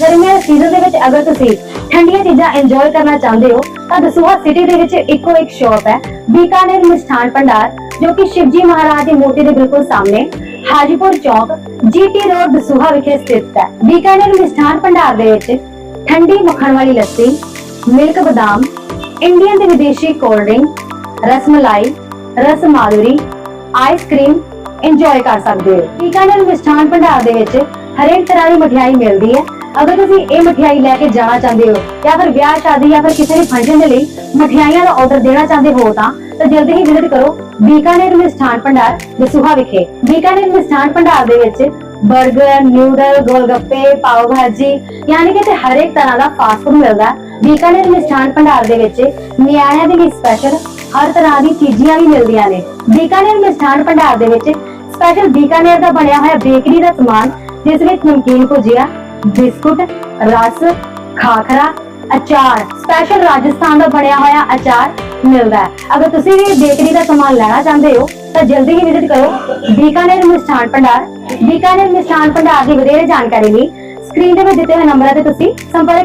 ਗਰਮੀਆਂ ਦੇ ਸੀਜ਼ਨ ਦੇ ਵਿੱਚ ਅਗਰ ਤੁਸੀਂ ਠੰਡੀਆਂ ਚੀਜ਼ਾਂ ਇੰਜੋਏ ਕਰਨਾ ਚਾਹੁੰਦੇ ਹੋ, ਤਾਂ ਦਸੂਹਾ ਸਿਟੀ ਦੇ ਵਿੱਚ ਇੱਕੋ ਇੱਕ ਸ਼ਾਪ ਹੈ, ਬੀਕਾਨੇਰ ਮਿਸ਼ਠਾਨ ਭੰਡਾਰ, ਜੋ ਕਿ ਸ਼ਿਵਜੀ ਮਹਾਰਾਜ ਦੀ ਮੂਰਤੀ ਦੇ ਬਿਲਕੁਲ ਸਾਹਮਣੇ, ਹਾਜੀਪੁਰ ਚੌਕ, ਜੀਟੀ ਰੋਡ ਦਸੂਹਾ ਵਿਖੇ ਸਥਿਤ ਹੈ। ਬੀਕਾਨੇਰ ਮਿਸ਼ਠਾਨ ਭੰਡਾਰ ਦੇ ਵਿੱਚ ਠੰਡੀ ਮੱਖਣ ਵਾਲੀ ਲੱਸੀ, ਮਿਲਕ ਬਦਾਮ, ਇੰਡੀਅਨ ਤੇ ਵਿਦੇਸ਼ੀ ਕੋਲਡ ਡਰਿੰਕ ਰਸਮਲਾਈ ਰਸ ਆਈਸਕ੍ਰੀਮ ਇੰਜੋਏ ਕਰ ਸਕਦੇ ਹੋ। ਬੀਕਾਨੇਰ ਮਿਸ਼ਠਾਨ ਭੰਡਾਰ ਦੇ ਵਿੱਚ ਹਰੇਕ ਤਰ੍ਹਾਂ ਦੀ ਮਠਿਆਈ ਮਿਲਦੀ ਹੈ। ਅਗਰ ਤੁਸੀਂ ਇਹ ਮਠਿਆਈ ਲੈ ਕੇ ਜਾਣਾ ਚਾਹੁੰਦੇ ਹੋ ਜਾਂ ਫਿਰ ਵਿਆਹ, ਸ਼ਾਦੀ ਜਾਂ ਫਿਰ ਕਿਸੇ ਵੀ ਫੰਕਸ਼ਨ ਦੇ ਲਈ ਮਠਿਆਈਆਂ ਦਾ ਆਰਡਰ ਦੇਣਾ ਚਾਹੁੰਦੇ ਹੋ ਤਾਂ ਤਾਂ ਜਲਦੀ ਹੀ ਵਿਜ਼ਿਟ ਕਰੋ ਬੀਕਾਨੇਰ ਮਿਸ਼ਠਾਨ ਭੰਡਾਰ ਦਸੂਹਾ ਵਿਖੇ। ਬੀਕਾਨੇਰ ਮਿਸ਼ਠਾਨ ਭੰਡਾਰ ਦੇ ਵਿੱਚ 버ਗਰ ਨਿਊਡਲ ਗੋਲਗੱਪੇ ਪਾਵ ਭਾਜੀ ਯਾਨੀ ਕਿ ਤੇ ਹਰ ਇੱਕ ਤਰ੍ਹਾਂ ਦਾ ਫਾਸਟ ਫੂਡ ਮਿਲਦਾ। ਬੀਕਾਨੇਰ ਮਿਸ਼ਠਾਨ ਭੰਡਾਰ ਦੇ ਵਿੱਚ ਨਿਆਣਿਆਂ ਦੇ ਲਈ ਸਪੈਸ਼ਲ ਹਰ ਤਰ੍ਹਾਂ ਦੀ ਚੀਜ਼ੀਆਂ ਵੀ ਮਿਲਦੀਆਂ ਨੇ। ਬੀਕਾਨੇਰ ਮਿਸ਼ਠਾਨ ਭੰਡਾਰ ਦੇ ਵਿੱਚ ਸਪੈਸ਼ਲ ਬੀਕਾਨੇਰ ਦਾ ਬਣਿਆ ਹੋਇਆ ਬੇਕਰੀ ਦਾ ਸਮਾਨ, ਜਿਸ ਵਿੱਚ ਨਮਕੀਨ ਭੁਜੀਆ ਬਿਸਕੁਟ, ਰਸ, ਖਾਖਰਾ, ਅਚਾਰ। ਸਪੈਸ਼ਲ ਰਾਜਸਥਾਨ ਦਾ ਬਣਿਆ ਹੋਇਆ ਅਚਾਰ ਮਿਲਦਾ ਹੈ। ਅਗਰ ਤੁਸੀਂ ਵੀ ਬੇਕਰੀ ਦਾ ਸਮਾਨ ਲੈਣਾ ਚਾਹੁੰਦੇ ਹੋ, ਤਾਂ ਜਲਦੀ ਹੀ ਵਿਜ਼ਿਟ ਕਰੋ ਬੀਕਾਨੇਰ ਮਿਸ਼ਠਾਨ ਭੰਡਾਰ। ਬੀਕਾਨੇਰ ਮਿਸ਼ਠਾਨ ਭੰਡਾਰ ਦੀ ਵਧੇਰੇ ਜਾਣਕਾਰੀ ਲਈ ਸਕਰੀਨ ਦੇ ਵਿੱਚ ਦਿੱਤੇ ਹੋਏ ਨੰਬਰਾਂ ਤੇ ਤੁਸੀਂ ਸੰਪਰਕ